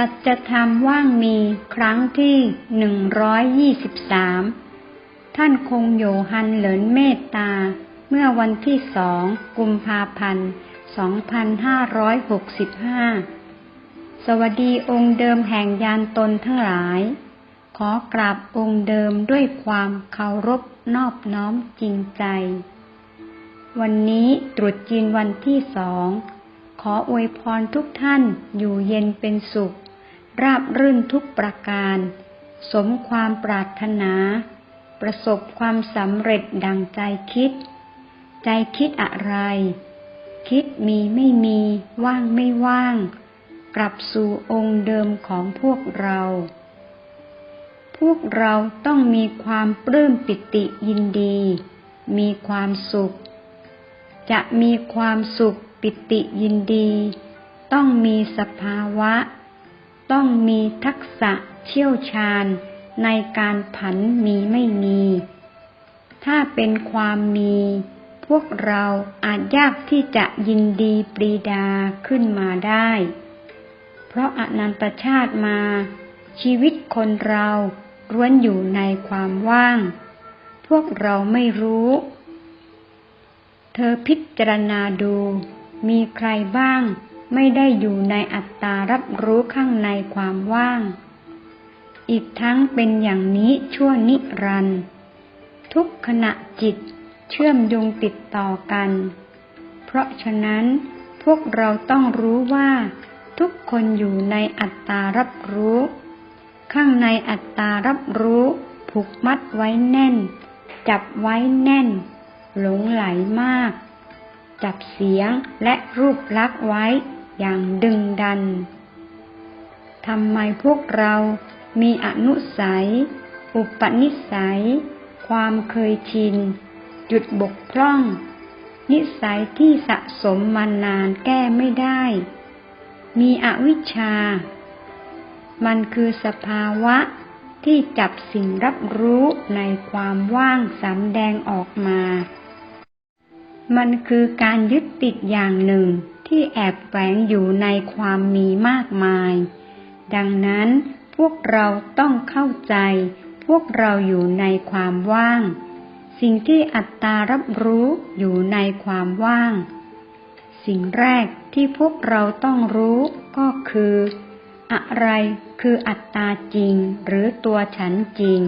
สัจธรรมว่างมีครั้งที่หนึ่งร้อยยี่สิบสามท่านคงโยฮันเหลินเมตตา เมื่อวันที่สองกุมภาพันธ์สองพันห้าร้อยหกสิบห้าสวัสดีองค์เดิมแห่งยานตนทั้งหลาย ขอกราบองค์เดิมด้วยความเคารพนอบน้อมจริงใจ วันนี้ตรุษจีนวันที่สองขออวยพรทุกท่านอยู่เย็นเป็นสุข ราบรื่นทุกประการ สมความปรารถนา ประสบความสำเร็จดังใจคิด ใจคิดอะไร คิดมีไม่มีว่างไม่ว่าง กลับสู่องค์เดิมของพวกเรา พวกเราต้องมีความปลื้มปิติยินดี มีความสุข จะมีความสุขปิติยินดี ต้องมีสภาวะ ต้องมีทักษะเชี่ยวชาญในการผันมีไม่มี ถ้าเป็นความมี พวกเราอาจยากที่จะยินดีปรีดาขึ้นมาได้ เพราะอนันตชาติมา ชีวิตคนเราล้วนอยู่ในความว่าง พวกเราไม่รู้ เธอพิจารณาดู มีใครบ้าง ไม่ได้อยู่ในอัตตารับรู้ข้างในความว่าง อีกทั้งเป็นอย่างนี้ชั่วนิรันดร์ทุกขณะจิตเชื่อมโยงติดต่อกัน เพราะฉะนั้นพวกเราต้องรู้ว่าทุกคนอยู่ในอัตตารับรู้ ข้างในอัตตารับรู้ ผูกมัดไว้แน่น จับไว้แน่น หลงไหลมาก จับเสียงและรูปลักษ์ไว้ อย่างดึงดัน ทำไมพวกเรามีอนุสัย อุปนิสัย ความเคยชิน จุดบกพร่อง นิสัยที่สะสมมานานแก้ไม่ได้ มีอวิชชา มันคือสภาวะที่จับสิ่งรับรู้ในความว่างสำแดงออกมา มันคือการยึดติดอย่างหนึ่ง ที่แอบแฝงอยู่ในความมีมากมาย ดังนั้นพวกเราต้องเข้าใจ พวกเราอยู่ในความว่าง สิ่งที่อัตตารับรู้อยู่ในความว่าง สิ่งแรกที่พวกเราต้องรู้ก็คือ อะไรคืออัตตาจริงหรือตัวฉันจริง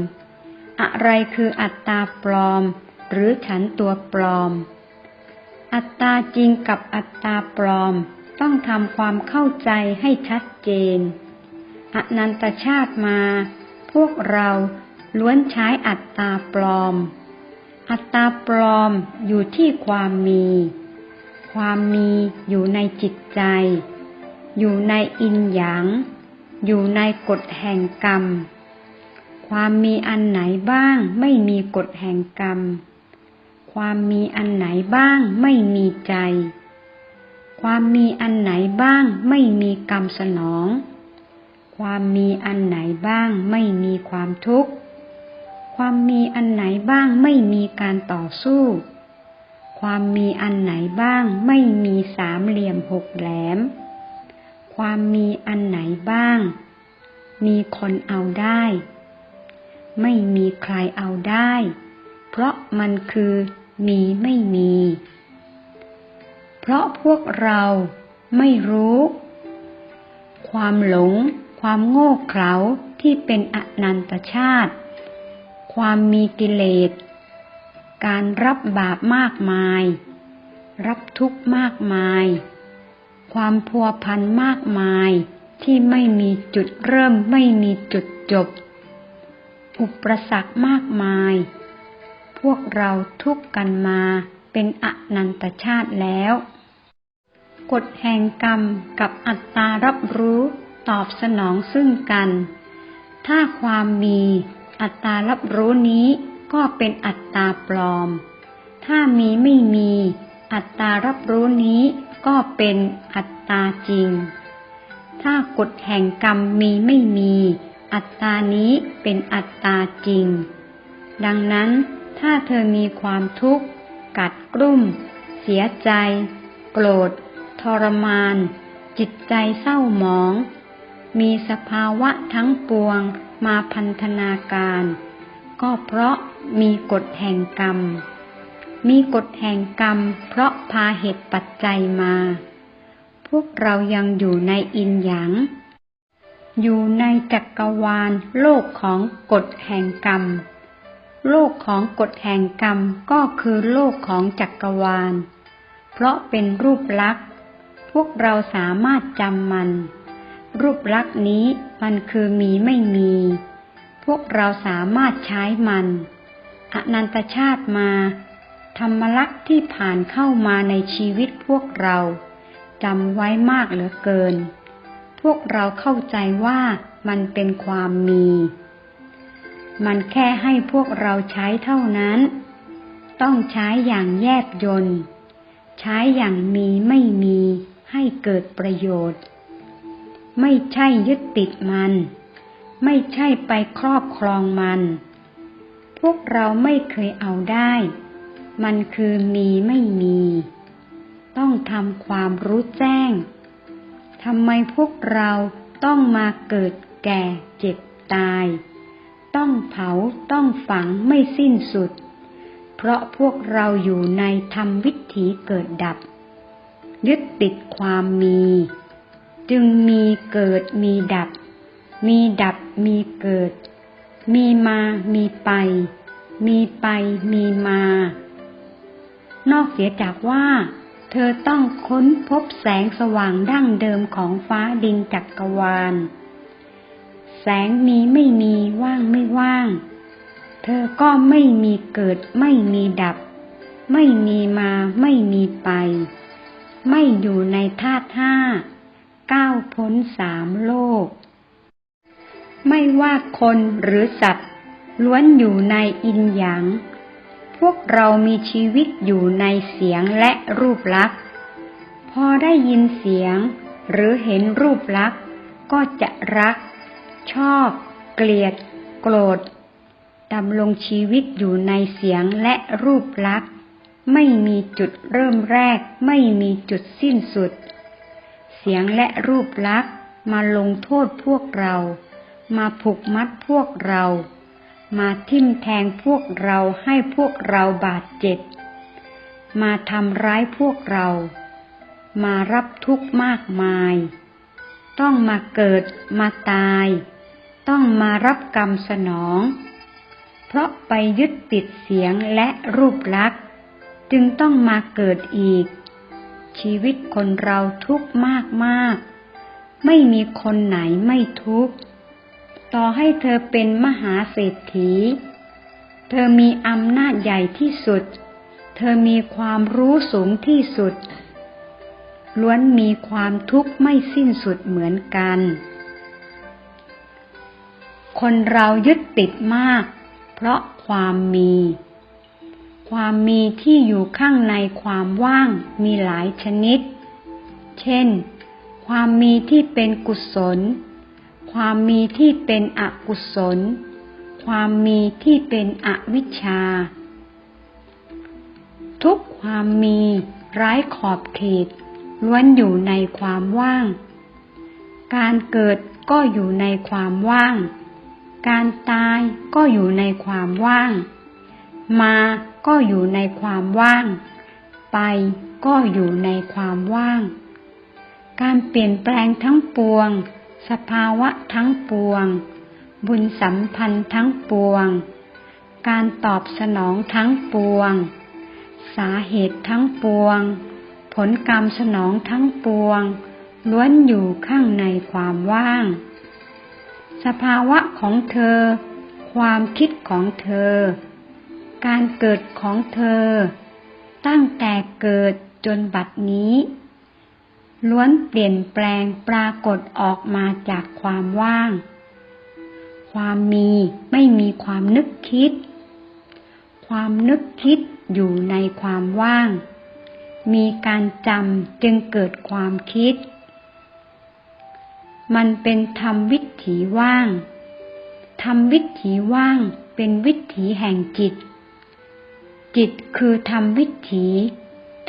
อะไรคืออัตตาปลอม หรือฉันตัวปลอม อัตตาจริงกับอัตตาปลอมต้องทำความเข้าใจให้ชัดเจน อนันตชาติมา พวกเราล้วนใช้อัตตาปลอม อัตตาปลอมอยู่ที่ความมี ความมีอยู่ในจิตใจ อยู่ในอินหยาง อยู่ในกฎแห่งกรรม ความมีอันไหนบ้างไม่มีกฎแห่งกรรม ความมีอันไหนบ้างไม่มีใจ ความมีอันไหนบ้างไม่มีกรรมสนอง ความมีอันไหนบ้างไม่มีความทุกข์ ความมีอันไหนบ้างไม่มีการต่อสู้ ความมีอันไหนบ้างไม่มีสามเหลี่ยมหกแหลม ความมีอันไหนบ้าง มีคนเอาได้ ไม่มีใครเอาได้เพราะมันคือ มีไม่มี เพราะพวกเราไม่รู้ ความหลง ความโง่เขลาที่เป็นอนันตชาติ ความมีกิเลส การรับบาปมากมาย รับทุกข์มากมาย ความพัวพันมากมายที่ไม่มีจุดเริ่มไม่มีจุดจบ อุปสรรคมากมาย พวกเราทุกกันมาเป็นอนันตชาติแล้ว กฎแห่งกรรมกับอัตตารับรู้ตอบสนองซึ่งกัน ถ้าความมีอัตตารับรู้นี้ก็เป็นอัตตาปลอม ถ้ามีไม่มีอัตตารับรู้นี้ก็เป็นอัตตาจริง ถ้ากฎแห่งกรรมมีไม่มี อัตตานี้เป็นอัตตาจริง ดังนั้น ถ้าเธอมีความทุกข์ กัดกรุ่ม เสียใจ โกรธ ทรมาน จิตใจเศร้าหมอง มีสภาวะทั้งปวงมาพันธนาการ ก็เพราะมีกฎแห่งกรรม มีกฎแห่งกรรม เพราะพาเหตุปัจจัยมา พวกเรายังอยู่ในอินหยางอยู่ในจักรวาลโลกของกฎแห่งกรรม ลกของกฎแห่งกรรมก็คือโลกของจักรวาล เพราะเป็นรูปลักษณ์ พวกเราสามารถจำมัน รูปลักษณ์นี้มันคือมีไม่มี พวกเราสามารถใช้มัน อนันตชาติมา ธรรมลักษณ์ที่ผ่านเข้ามาในชีวิตพวกเราจำไว้มากเหลือเกิน พวกเราเข้าใจว่ามันเป็นความมี มันแค่ให้พวกเราใช้เท่านั้น ต้องใช้อย่างแยบยนต์ ใช้อย่างมีไม่มีให้เกิดประโยชน์ ไม่ใช่ยึดติดมัน ไม่ใช่ไปครอบครองมัน พวกเราไม่เคยเอาได้ มันคือมีไม่มี ต้องทำความรู้แจ้งทำไมพวกเราต้องมาเกิดแก่เจ็บตาย ต้องเผาต้องฝังไม่สิ้นสุด เพราะพวกเราอยู่ในธรรมวิถีเกิดดับ ยึดติดความมี จึงมีเกิดมีดับ มีดับมีเกิด มีมามีไป มีไปมีมา นอกเสียจากว่าเธอต้องค้นพบแสงสว่างดั้งเดิมของฟ้าดินจักกรวาล แสงมีไม่มีว่างไม่ว่าง เธอก็ไม่มีเกิดไม่มีดับ ไม่มีมาไม่มีไป ไม่อยู่ในธาตุห้าก้าวพ้นสามโลก ไม่ว่าคนหรือสัตว์ ล้วนอยู่ในอินหยางพวกเรามีชีวิตอยู่ในเสียงและรูปลักษณ์พอได้ยินเสียง หรือเห็นรูปลักษณ์ก็จะรัก ชอบ เกลียด โกรธดำรงชีวิตอยู่ในเสียงและรูปลักษณ์ ไม่มีจุดเริ่มแรก ไม่มีจุดสิ้นสุด เสียงและรูปลักษณ์มาลงโทษพวกเรา มาผูกมัดพวกเรา มาทิ่มแทงพวกเราให้พวกเราบาดเจ็บ มาทำร้ายพวกเรา มารับทุกข์มากมาย ต้องมาเกิดมาตาย ต้องมารับกรรมสนอง เพราะไปยึดติดเสียงและรูปลักษณ์ จึงต้องมาเกิดอีก ชีวิตคนเราทุกข์มากมาก ไม่มีคนไหนไม่ทุกข์ ต่อให้เธอเป็นมหาเศรษฐี เธอมีอำนาจใหญ่ที่สุด เธอมีความรู้สูงที่สุด ล้วนมีความทุกข์ไม่สิ้นสุดเหมือนกัน คนเรายึดติดมาก เพราะความมี ความมีที่อยู่ข้างในความว่างมีหลายชนิด เช่น ความมีที่เป็นกุศล ความมีที่เป็นอกุศล ความมีที่เป็นอวิชชา ทุกความมีไร้ขอบเขตล้วนอยู่ในความว่าง การเกิดก็อยู่ในความว่าง การตายก็อยู่ในความว่าง มาก็อยู่ในความว่าง ไปก็อยู่ในความว่าง การเปลี่ยนแปลงทั้งปวง สภาวะทั้งปวง บุญสัมพันธ์ทั้งปวง การตอบสนองทั้งปวง สาเหตุทั้งปวง ผลกรรมสนองทั้งปวง ล้วนอยู่ข้างในความว่าง สภาวะของเธอ ความคิดของเธอ การเกิดของเธอ ตั้งแต่เกิดจนบัดนี้ ล้วนเปลี่ยนแปลงปรากฏออกมาจากความว่าง ความมีไม่มีความนึกคิด ความนึกคิดอยู่ในความว่าง มีการจำจึงเกิดความคิด มันเป็นธรรมวิถีว่าง ธรรมวิถีว่างเป็นวิถีแห่งจิต จิตคือธรรมวิถี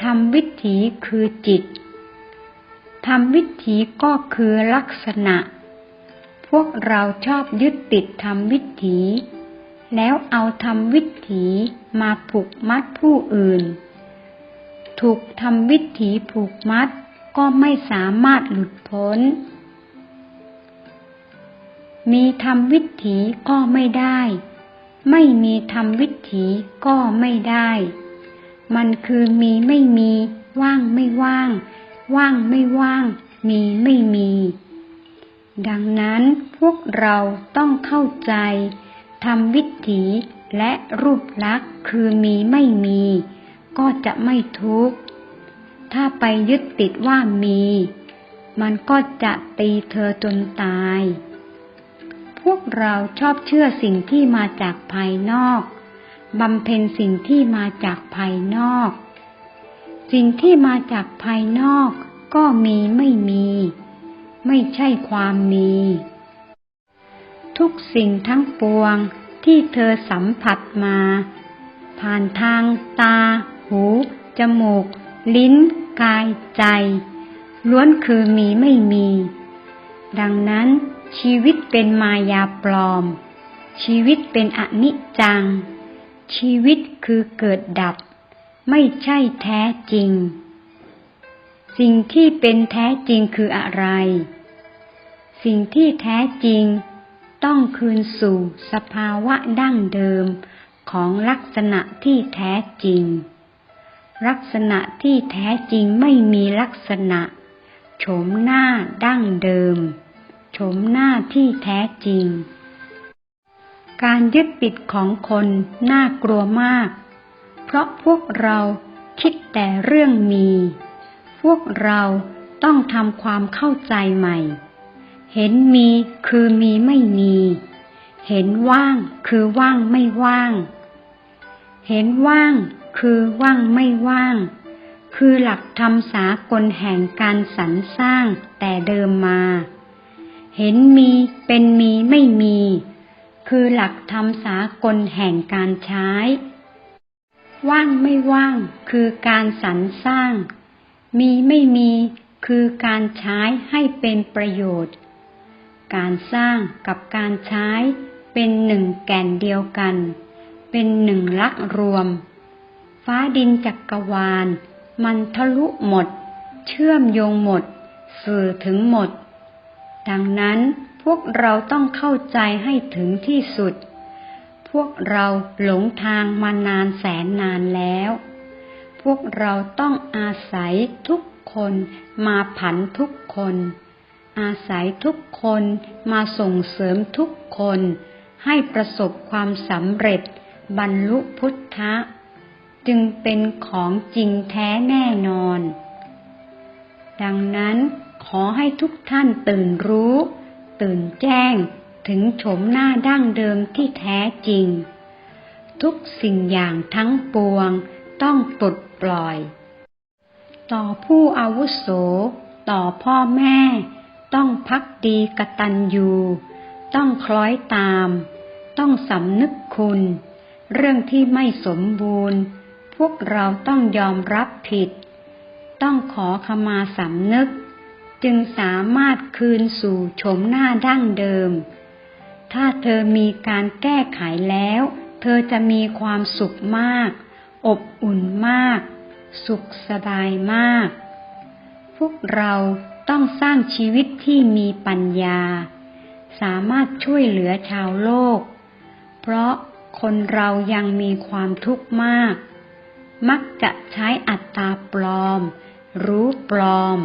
ธรรมวิถีคือจิต ธรรมวิถีก็คือลักษณะ พวกเราชอบยึดติดทำวิถี แล้วเอาทำวิถีมาผูกมัดผู้อื่น ถูกทำวิถีผูกมัดก็ไม่สามารถหลุดพ้น มีทำวิถีก็ไม่ได้ ไม่มีทำวิถีก็ไม่ได้ มันคือมีไม่มี ว่างไม่ว่าง ว่างไม่ว่าง มีไม่มี ดังนั้นพวกเราต้องเข้าใจทำวิถีและรูปลักษณ์คือมีไม่มี ก็จะไม่ทุกข์ ถ้าไปยึดติดว่ามี มันก็จะตีเธอจนตาย พวกเราชอบเชื่อสิ่งที่มาจากภายนอก บำเพ็ญสิ่งที่มาจากภายนอก สิ่งที่มาจากภายนอกก็มีไม่มี ไม่ใช่ความมี ทุกสิ่งทั้งปวงที่เธอสัมผัสมา ผ่านทางตา หู จมูก ลิ้น กาย ใจ ล้วนคือมีไม่มี ดังนั้น ชีวิตเป็นมายาปลอม ชีวิตเป็นอนิจจัง ชีวิตคือเกิดดับ ไม่ใช่แท้จริง สิ่งที่เป็นแท้จริงคืออะไร สิ่งที่แท้จริงต้องคืนสู่สภาวะดั้งเดิมของลักษณะที่แท้จริง ลักษณะที่แท้จริงไม่มีลักษณะโฉมหน้าดั้งเดิม โฉมหน้าที่แท้จริง การยึดติดของคนน่ากลัวมาก เพราะพวกเราคิดแต่เรื่องมี พวกเราต้องทำความเข้าใจใหม่ เห็นมีคือมีไม่มี เห็นว่างคือว่างไม่ว่าง เห็นว่างคือว่างไม่ว่าง คือหลักธรรมสากลแห่งการสรรสร้างแต่เดิมมา เห็นมีเป็นมีไม่มี คือหลักธรรมสากลแห่งการใช้ ว่างไม่ว่างคือการสรรสร้าง มีไม่มีคือการใช้ให้เป็นประโยชน์ การสร้างกับการใช้เป็นหนึ่งแก่นเดียวกัน เป็นหนึ่งลักรวม ฟ้าดินจักกรวาล มันทะลุหมด เชื่อมโยงหมด สื่อถึงหมด ดังนั้นพวกเราต้องเข้าใจให้ถึงที่สุด พวกเราหลงทางมานานแสนนานแล้ว พวกเราต้องอาศัยทุกคนมาผันทุกคน อาศัยทุกคนมาส่งเสริมทุกคน ให้ประสบความสำเร็จ บรรลุพุทธะ จึงเป็นของจริงแท้แน่นอน ดังนั้น ขอให้ทุกท่านตื่นรู้ ตื่นแจ้งถึงโฉมหน้าดั้งเดิมที่แท้จริง ทุกสิ่งอย่างทั้งปวงต้องปลดปล่อย ต่อผู้อาวุโส ต่อพ่อแม่ ต้องพักดีกตัญญูต้องคล้อยตาม ต้องสำนึกคุณ เรื่องที่ไม่สมบูรณ์ พวกเราต้องยอมรับผิด ต้องขอขมาสำนึก จึงสามารถคืนสู่โฉมหน้าดั้งเดิม ถ้าเธอมีการแก้ไขแล้ว เธอจะมีความสุขมาก อบอุ่นมาก สุขสบายมาก พวกเราต้องสร้างชีวิตที่มีปัญญา สามารถช่วยเหลือชาวโลก เพราะคนเรายังมีความทุกข์มาก มักจะใช้อัตตาปลอม รู้ปลอม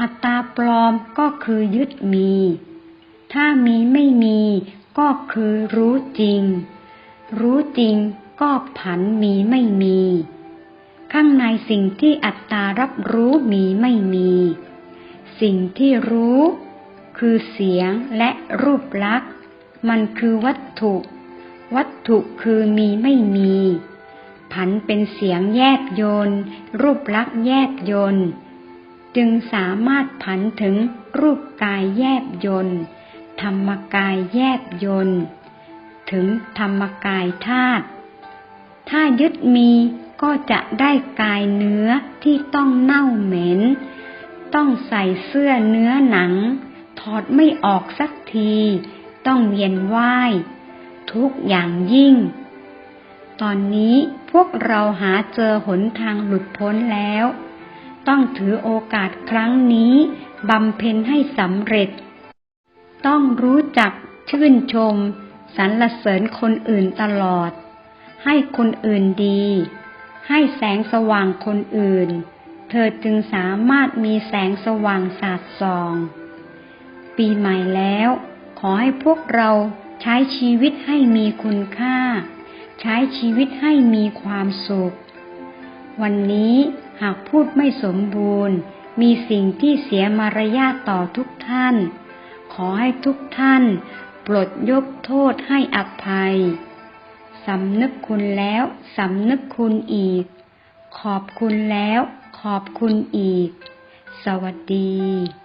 อัตตาปลอมก็คือยึดมี ถ้ามีไม่มีก็คือรู้จริง รู้จริงก็ผันมีไม่มี ข้างในสิ่งที่อัตตารับรู้มีไม่มี สิ่งที่รู้ คือเสียงและรูปลักษณ์ มันคือวัตถุ วัตถุคือมีไม่มี ผันเป็นเสียงแยบยนรูปลักษณ์แยบยนต์ จึงสามารถผันถึงรูปกายแยบยนต์ธรรมกายแยบยนต์ถึงธรรมกายธาตุถ้ายึดมีก็จะได้กายเนื้อที่ต้องเน่าเหม็น ต้องใส่เสื้อเนื้อหนัง ถอดไม่ออกสักที ต้องเวียนว่าย ทุกอย่างยิ่ง ตอนนี้พวกเราหาเจอหนทางหลุดพ้นแล้ว ต้องถือโอกาสครั้งนี้บำเพ็ญให้สำเร็จ ต้องรู้จักชื่นชมสรรเสริญคนอื่นตลอด ให้คนอื่นดี ให้แสงสว่างคนอื่น เธอจึงสามารถมีแสงสว่างสาดส่อง ปีใหม่แล้ว ขอให้พวกเราใช้ชีวิตให้มีคุณค่า ใช้ชีวิตให้มีความสุข วันนี้ หากพูดไม่สมบูรณ์ มีสิ่งที่เสียมารยาทต่อทุกท่าน ขอให้ทุกท่าน ปลดยกโทษให้อภัย สำนึกคุณแล้วสำนึกคุณอีก ขอบคุณแล้ว ขอบคุณอีก สวัสดี